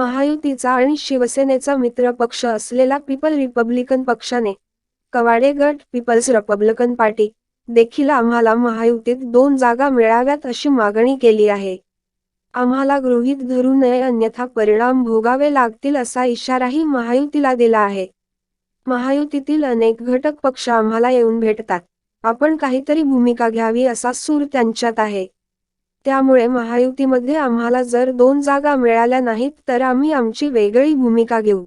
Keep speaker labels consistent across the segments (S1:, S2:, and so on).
S1: महायुतीचा आणि शिवसेनेचा मित्र पक्ष असलेला पीपल रिपब्लिकन पक्षाने कवाडे गट पीपल्स रिपब्लिकन पार्टी देखील आम्हाला महायुतीत दोन जागा मिळाव्यात अशी मागणी केली आहे. आम्हाला गृहीत धरू नये अन्यथा परिणाम भोगावे लागतील असा इशाराही महायुतीला दिला आहे. महायुतीतील अनेक घटक पक्ष आम्हाला येऊन भेटतात. आपण काहीतरी भूमिका घ्यावी असा सूर त्यांच्यात आहे. त्यामुळे महायुतीमध्ये आम्हाला जर दोन जागा मिळाल्या नाहीत तर आम्ही आमची वेगळी भूमिका घेऊ.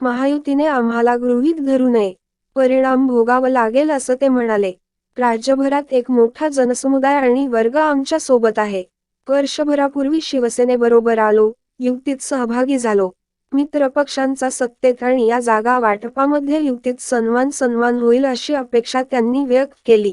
S1: महायुतीने आम्हाला गृहीत धरू नये. परिणाम भोगावं लागेल असं ते म्हणाले. राज्यभरात एक मोठा जनसमुदाय आणि वर्ग आमच्यासोबत आहे. वर्षभरापूर्वी शिवसेनेबरोबर आलो युतीत सहभागी झालो. मित्रपक्षांचा सत्तेत आणि या जागा वाटपामध्ये युतीत सन्मान सन्मान होईल अशी अपेक्षा त्यांनी व्यक्त केली.